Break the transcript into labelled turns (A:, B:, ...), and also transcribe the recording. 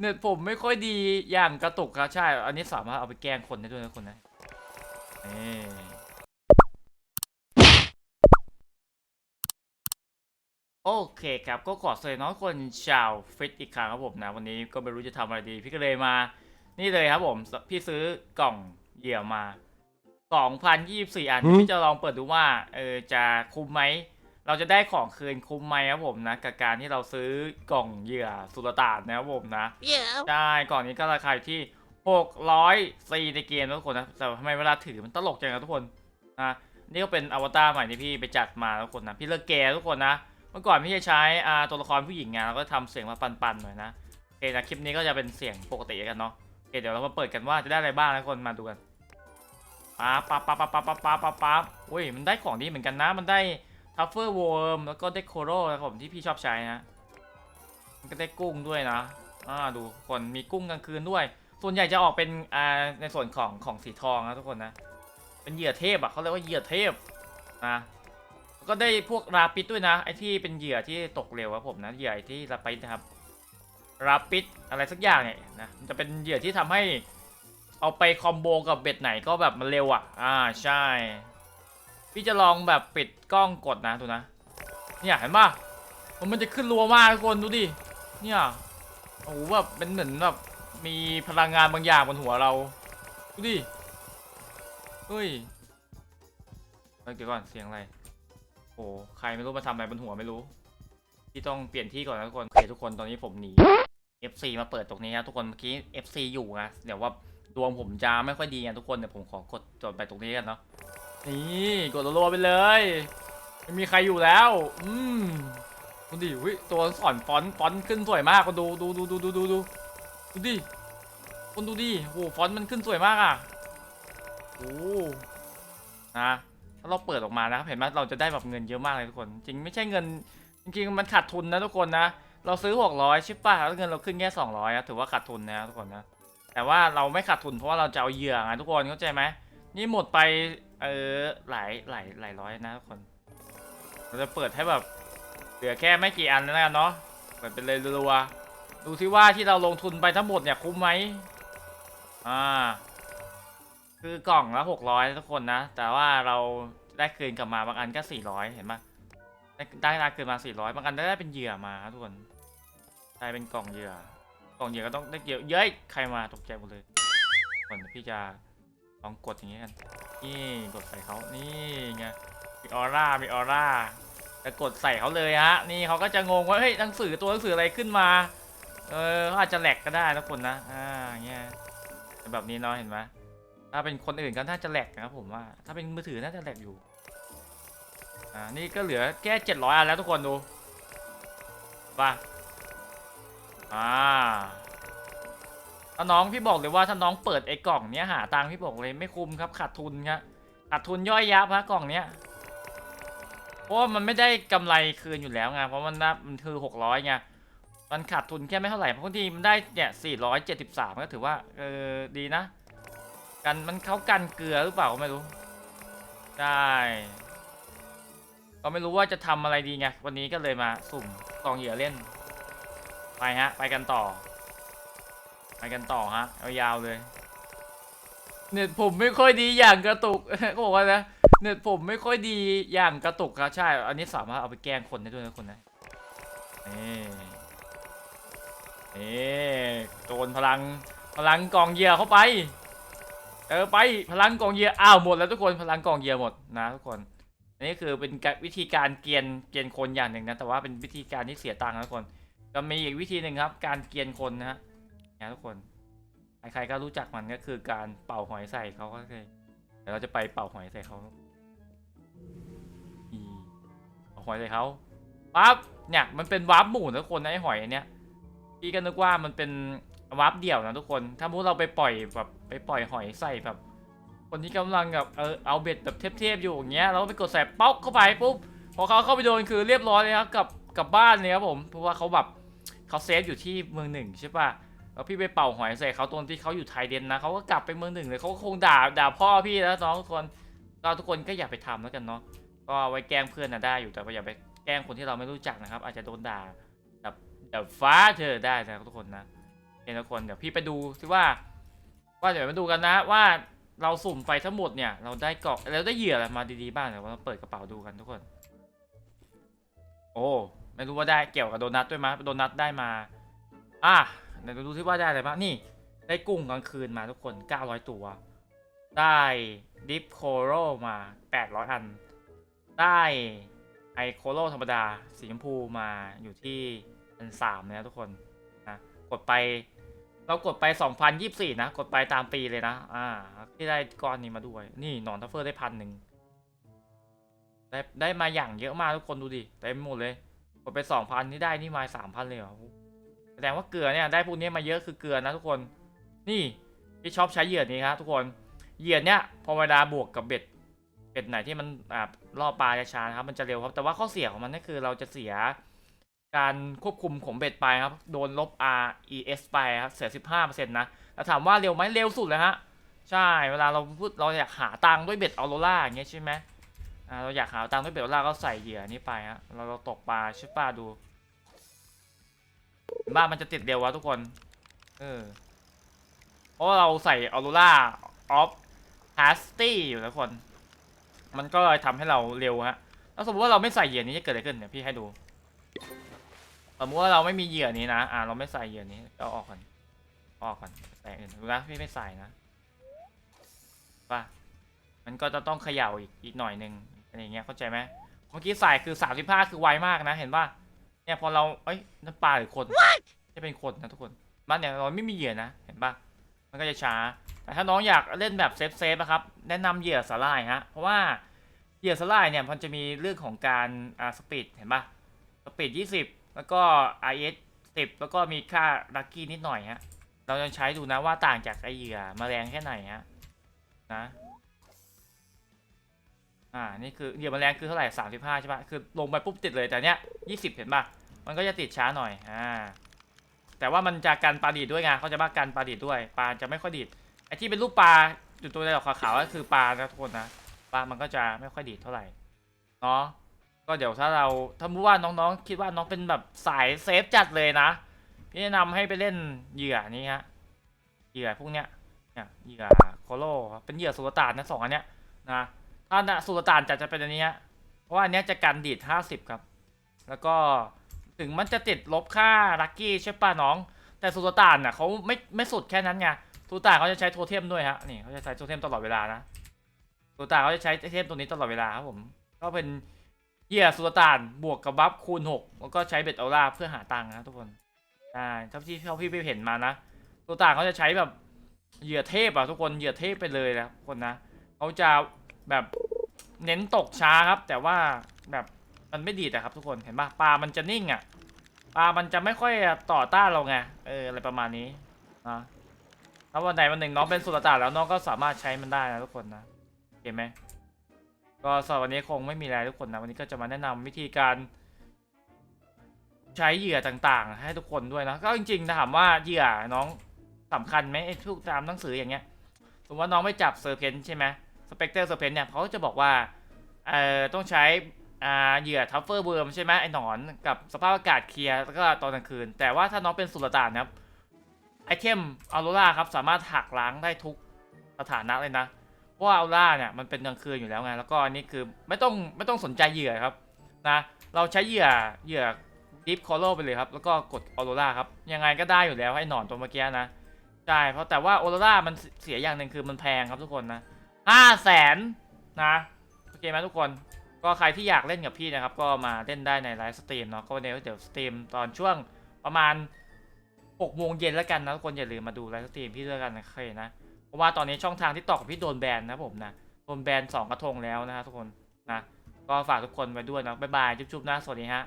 A: เน็ตผมไม่ค่อยดีอย่างกระตุกครับใช่ อันนี้สามารถเอาไปแกล้งคนได้ด้วยนะคนนะนี่โอเคครับก็ขอสวัสดีน้องคนชาวฟิตอีกครั้งครับผมนะ วันนี้ก็ไม่รู้จะทำอะไรดี พี่ก็เลยมา นี่เลยครับผม พี่ซื้อกล่องเหยื่อมา 2,024 อัน
B: หืม
A: พี่จะลองเปิดดูว่า เออจะคุ้มไหม เราจะได้ของคืนคุ้มไหมครับผมนะกับการที่เราซื้อกล่องเหยื่อสุลต่านนะครับผมนะ
C: Yeah.
A: ใช่กล่องนี้ก็ราคาอยู่ที่600ซีในเกมนะทุกคนนะแต่ทำไมเวลาถือมันตลกจังนะทุกคนนะนี่ก็เป็นอวตารใหม่ที่พี่ไปจัดมาทุกคนนะพี่เลิกแกทุกคนนะเมื่อก่อนพี่จะใช้อ่าตัวละครผู้หญิงไงแล้วก็ทำเสียงมาปันๆหน่อยนะโอเคนะคลิปนี้ก็จะเป็นเสียงปกติกันเนาะโอเคเดี๋ยวเรามาเปิดกันว่าจะได้อะไรบ้างนะทุกคนมาดูกันป๊าบป๊าบป๊าบป๊าบป๊าบป๊าบป๊าบป๊าบอุ้ยมันได้ของดีเหมือนกันนะมันได้ ทัฟเฟอร์วอร์มแล้วก็ได้โคโรนะครับผมที่พี่ชอบใช้นะมันก็ได้กุ้งด้วยนะอ่าดูคนมีกุ้งกลางคืนด้วย ส่วนใหญ่จะออกเป็นอ่าในส่วนของของสีทองนะทุกคนนะ เป็นเหยื่อเทพอะเขาเรียกว่าเหยื่อเทพนะก็ได้พวกราปิดด้วยนะไอที่เป็นเหยื่อที่ตกเร็วครับผมนะเหยื่อไอที่ราปิดนะครับราปิดอะไรสักอย่างเนี่ยนะมันจะเป็นเหยื่อที่ทำให้เอาไปคอมโบกับเบ็ดไหนก็แบบมันเร็วอะ อ่าใช่ พี่จะลองแบบปิดกล้องกดนะดูนะเนี่ยเห็นป่ะมันจะขึ้นรัวมากทุกคนดูดิเนี่ยโอ้โหแบบเป็นเหมือนแบบมีพลังงานบางอย่างบนหัวเราดูดิเฮ้ยเดี๋ยวก่อนเสียงอะไรโอ้ใครไม่รู้มาทำอะไรบนหัวไม่รู้พี่ต้องเปลี่ยนที่ก่อนนะทุกคนโอเคทุกคนตอนนี้ผมหนี FC มาเปิดตรงนี้นะทุกคนเมื่อกี้ FC อยู่นะเดี๋ยวว่าดวงผมจะไม่ค่อยดีนะทุกคนเดี๋ยวผมขอกดจดไปตรงนี้กันเนาะ นี่กดรัวๆไปเลยไม่มีใครอยู่แล้ว อืมดูดิวิตัวสอนฟอนต์ฟอนต์ขึ้นสวยมากคนดูดูดูดูดูดูดูดูดิคนดูดิโหฟอนต์มันขึ้นสวยมากอะโอ้นะถ้าเราเปิดออกมานะครับเห็นไหมเราจะได้แบบเงินเยอะมากเลยทุกคน จริงไม่ใช่เงิน จริงๆมันขาดทุนนะทุกคนนะเราซื้อหกร้อยใช่ป่ะแล้วเงินเราขึ้นแค่สองร้อยถือว่าขาดทุนนะทุกคนนะแต่ว่าเราไม่ขาดทุนเพราะว่าเราจะเอาเหยื่อไงทุกคนเข้าใจไหมนี่หมดไป เออหลายหลายหลายร้อยนะทุกคนเราจะเปิดให้แบบเหลือแค่ไม่กี่อันแล้วกันเนาะเปิดเป็นเลยรัวดูซิว่าที่เราลงทุนไปทั้งหมดเนี่ยคุ้มไหมอ่า คือกล่องละหกร้อยทุกคนนะ แต่ว่าเราได้คืนกลับมาบางอันก็สี่ร้อยเห็นปะได้ได้ได้คืนมาสี่ร้อยบางอันได้เป็นเหยื่อมาทุกคนได้เป็นกล่องเหยื่อกล่องเหยื่อก็ต้องได้เยอะเย้ยใครมาตกใจหมดเลยก่อนพี่จะ ลองกดอย่างงี้กันนี่กดใส่เขานี่ไงมีออร่ามีออร่าจะกดใส่เขาเลยฮะนี่เขาก็จะงงว่าเฮ้ยหนังสือตัวหนังสืออะไรขึ้นมาเออเขาอาจจะแหลกก็ได้นะคนนะอ่าเงี้ยแบบนี้เนาะเห็นไหมถ้าเป็นคนอื่นก็น่าจะแหลกนะครับผมว่า ถ้าเป็นมือถือน่าจะแหลกอยู่อ่านี่ก็เหลือแค่เจ็ดร้อยอันแล้วทุกคนดูป่ะอ่า ถ้าน้องพี่บอกเลยว่าถ้าน้องเปิดไอ้กล่องเนี้ยหาตังค์พี่บอกเลยไม่คุ้มครับขาดทุนครับขาดทุนย่อยยับฮะกล่องเนี้ยเพราะมันไม่ได้กำไรคืนอยู่แล้วไงเพราะมันนับมันคือหกร้อยไงมันขาดทุนแค่ไม่เท่าไหร่เพราะบางทีมันได้เนี่ยสี่ร้อยเจ็ดสิบสามก็ถือว่าเออดีนะ กันมันเขากันเกลือหรือเปล่าไม่รู้ได้ก็ไม่รู้ว่าจะทำอะไรดีไงวันนี้ก็เลยมาสุ่มกองเหยื่อเล่น ไปฮะ ไปกันต่อ ไปกันต่อฮะเอายาวเลย เน็ตผมไม่ค่อยดีอย่างกระตุก ก็บอกว่านะเน็ตผมไม่ค่อยดีอย่างกระตุกครับใช่ อันนี้สามารถเอาไปแกล้งคนได้ด้วยนะคนนะนี่นี่โดนพลังพลังกองเหยื่อเข้าไปเออไปพลังกองเหยื่ออ้าวหมดแล้วทุกคนพลังกองเหยื่อหมดนะทุกคนอันนี้คือเป็นวิธีการเกียนเกียนคนอย่างหนึ่งนะแต่ว่าเป็นวิธีการที่เสียตังค์นะทุกคนก็มีอีกวิธีหนึ่งครับ การเกียนคนนะฮะ นะทุกคนใครๆก็รู้จักมันก็คือการเป่าหอยใส่เขาก็เคยเดี๋ยวเราจะไปเป่าหอยใส่เขาอีเอาหอยใส่เขาปั๊บเนี่ยมันเป็นวาร์ปหมู่นะทุกคนนะไอหอยอันเนี้ยพี่ก็นึกว่ามันเป็นวาร์ปเดี่ยวนะทุกคน ถ้าพวกเราไปปล่อยแบบไปปล่อยหอยใส่แบบ คนที่กำลังแบบเออเอาเบ็ดแบบเทพๆอยู่อย่างเงี้ยแล้วไปกดใส่ป๊อกเข้าไปปุ๊บพอเขาเข้าไปโดนคือเรียบร้อยเลยครับกับกับบ้านเลยครับผมเพราะว่าเขาแบบเขาเซฟอยู่ที่เมืองหนึ่งใช่ป่ะ แล้วพี่ไปเป่าหอยใส่เขาตรงที่เขาอยู่ไทยเดนนะเขาก็กลับไปเมืองหนึ่งเลยเขาก็คงด่าด่าพ่อพี่แล้วน้องทุกคนก็ทุกคนก็อย่าไปทำแล้วกันเนาะก็ไว้แกล้งเพื่อนนะได้อยู่แต่อย่าไปแกล้งคนที่เราไม่รู้จักนะครับ อาจจะโดนด่าแบบแบบฟ้าเธอได้นะทุกคนนะเนี่ยทุกคนเดี๋ยวพี่ไปดูซิว่า ว่าเดี๋ยวมาดูกันนะว่าเราสุ่มไปทั้งหมดเนี่ย เราได้เกาะเราได้เหยื่ออะไรมาดีๆบ้างเดี๋ยวเราเปิดกระเป๋าดูกันทุกคน โอ้ไม่รู้ว่าได้เกี่ยวกับโดนัทด้วยมั้ยโดนัทได้มา อะ เดี๋ยวดูซิว่าได้อะไรบ้าง นี่ ได้กุ้งกลางคืนมาทุกคน 900 ตัว ได้ดิฟโคโรมา 800 อัน ได้ไอโคโรธรรมดา สีชมพูมาอยู่ที่พันสามนะทุกคนนะกดไปเรากดไป 2024 นะ กดไปตามปีเลยนะ อ่า ที่ได้ก้อนนี้มาด้วย นี่หนอนทัฟเฟอร์ได้พันหนึ่งได้ได้มาอย่างเยอะมากทุกคนดูดิเต็มหมดเลย กดไป 2,000 นี่ได้นี่มา3,000 เลยเหรอ แสดงว่าเกลือเนี่ยได้พวกนี้มาเยอะคือเกลือนะทุกคน นี่พี่ชอบใช้เหยื่อนี้ครับทุกคนเหยื่อเนี่ยพอเวลาบวกกับเบ็ดเบ็ดไหนที่มันอ่าล่อปลาช้านะครับมันจะเร็วครับ แต่ว่าข้อเสียของมันก็คือเราจะเสียการควบคุมของเบ็ดไปครับ โดนลบ R E S ไปครับ เสีย 15%นะแล้วถามว่าเร็วไหมเร็วสุดเลยฮะ ใช่ เวลาเราพูดเราอยากหาตังค์ด้วยเบ็ดออโรล่าอย่างเงี้ยใช่ไหมอ่า เราอยากหาตังค์ด้วยเบ็ดออโรล่าก็ใส่เหยื่อนี้ไปฮะ เราเราตกปลาใช่ป่ะดู บ้านมันจะติดเร็ววะทุกคน เออ เพราะเราใส่ออโรล่าออฟฮาสตี้อยู่ทุกคน มันก็เลยทำให้เราเร็วฮะ แล้วสมมติว่าเราไม่ใส่เหยื่อนี้จะเกิดอะไรขึ้นเนี่ยพี่ให้ดู สมมติว่าเราไม่มีเหยื่อนี้นะ อ่า เราไม่ใส่เหยื่อนี้เราออกก่อน ออกก่อนใส่อื่นดูนะพี่ไม่ใส่นะป่ะมันก็จะต้องเขย่าอีกอีกหน่อยนึงอะไรเงี้ยเข้าใจไหมเมื่อกี้ใส่คือสามสิบห้าคือไวมากนะ เห็นป่ะ เนี่ยพอเราเอ้ยนั่นปลาหรือคนจะเป็นคนนะทุกคนมันเนี่ยเราไม่มีเหยื่อนะเห็นป่ะมันก็จะช้า แต่ถ้าน้องอยากเล่นแบบเซฟเซฟๆนะครับแนะนำเหยื่อสลายฮะเพราะว่าเหยื่อสลายเนี่ยมันจะมีเรื่องของการอ่าสปีดเห็นป่ะสปีด20 แล้วก็ RS 10 แล้วก็มีค่าลัคกี้นิดหน่อยฮะเราจะใช้ดูนะว่าต่างจากไอเหยื่อแมลงแค่ไหนฮะนะ อ่า นี่คือเหยื่อแมลงคือเท่าไหร่35ใช่ปะคือลงไปปุ๊บติดเลยแต่เนี้ย20เห็นปะมันก็จะติดช้าหน่อย อ่า แต่ว่ามันจะกันปลาดีดด้วยไงเขาจะบ้ากันปลาดีดด้วย ปลาจะไม่ค่อยดีด ไอที่เป็นรูปปลาอยู่ตัวในดอกขาวๆก็คือปลานะทุกคนนะ ปลา มันก็จะไม่ค่อยดีดเท่าไหร่ เนาะ ก็เดี๋ยวถ้าเราถ้ามุว่าน้องๆ คิดว่าน้องเป็นแบบสายเซฟจัดเลยนะ พี่แนะนำให้ไปเล่นเหยื่อนี้ฮะ เหยื่อพวกเนี้ย เนี่ย เหยื่อโคโลเป็นเหยื่อสุลต่านนะสองอันเนี้ยนะ ถ้าน่ะสุลต่านจะจะเป็นอันนี้เพราะว่าอันนี้จะกันดีด50 ครับ แล้วก็ถึงมันจะติดลบค่าลัคกี้ใช่ป่ะน้อง แต่สุลต่านน่ะเขาไม่ไม่สุดแค่นั้นไงสุลต่านเขาจะใช้โทเทมด้วยฮะนี่เขาจะใช้โทเทมตลอดเวลานะสุลต่านเขาจะใช้โทเทมตัวนี้ตลอดเวลาครับผมก็เป็นเหยื่อสุลต่านบวกกับบัฟคูณ 6 แล้วก็ใช้เบ็ดออร่าเพื่อหาตังค์นะทุกคนใช่เท่าที่เท่าพี่ไปเห็นมานะสุลต่านเขาจะใช้แบบเหยื่อเทพอะทุกคนเหยื่อเทพไปเลยนะคนนะเขาจะแบบ เน้นตกช้าครับ แต่ว่าแบบมันไม่ดีดอะครับทุกคนเห็นปะปลามันจะนิ่งอะปลามันจะไม่ค่อยต่อต้านเราไงเอออะไรประมาณนี้นะถ้าวันไหนวันหนึ่งน้องเป็นสุลต่านแล้วน้องก็สามารถใช้มันได้นะทุกคนนะเห็นไหมก็สำหรับวันนี้คงไม่มีอะไรทุกคนนะวันนี้ก็จะมาแนะนำวิธีการ ใช้เหยื่อต่างๆ ให้ทุกคนด้วยนะก็จริงๆถามว่าเหยื่อน้องสำคัญไหมไอ้ทุกตามหนังสืออย่างเงี้ยสมมติว่าน้องไม่จับเซอร์เพนใช่ไหม สเปกเตอร์เซเพนเนี่ยเขาจะบอกว่าเอ่อต้องใช้อ่าเหยื่อทัฟเฟอร์เวิร์มใช่ไหมไอ้หนอนกับสภาพอากาศเคลียร์แล้วก็ตอนกลางคืน แต่ว่าถ้าน้องเป็นสุลต่านนะครับไอเทมออโรราครับสามารถหักล้างได้ทุกสถานะเลยนะเพราะว่าออร่าเนี่ยมันเป็นกลางคืนอยู่แล้วไงแล้วก็อันนี้คือไม่ต้องไม่ต้องสนใจเหยื่อครับนะเราใช้เหยื่อเหยื่อดิฟคอโลไปเลยครับแล้วก็กดออโรราครับยังไงก็ได้อยู่แล้วให้หนอนตัวเมื่อกี้นะใช่เพราะแต่ว่าออโรรามันเสียอย่างหนึ่งคือมันแพงครับทุกคนนะ ห้าแสนนะโอเคไหมทุกคนก็ใครที่อยากเล่นกับพี่นะครับ ก็มาเล่นได้ในไลฟ์สตรีมเนาะก็เดี๋ยวเดี๋ยวสตรีมตอนช่วงประมาณ6โมงเย็นแล้วกันนะทุกคนอย่าลืมมาดูไลฟ์สตรีมพี่ด้วยกันนะเคยนะเพราะว่าตอนนี้ช่องทางที่ต่อกับพี่โดนแบนนะผมนะโดนแบนสองกระทงแล้วนะฮะทุกคนนะก็ฝากทุกคนไว้ด้วยนะบ๊ายบายจุ๊บๆนะสวัสดีฮะ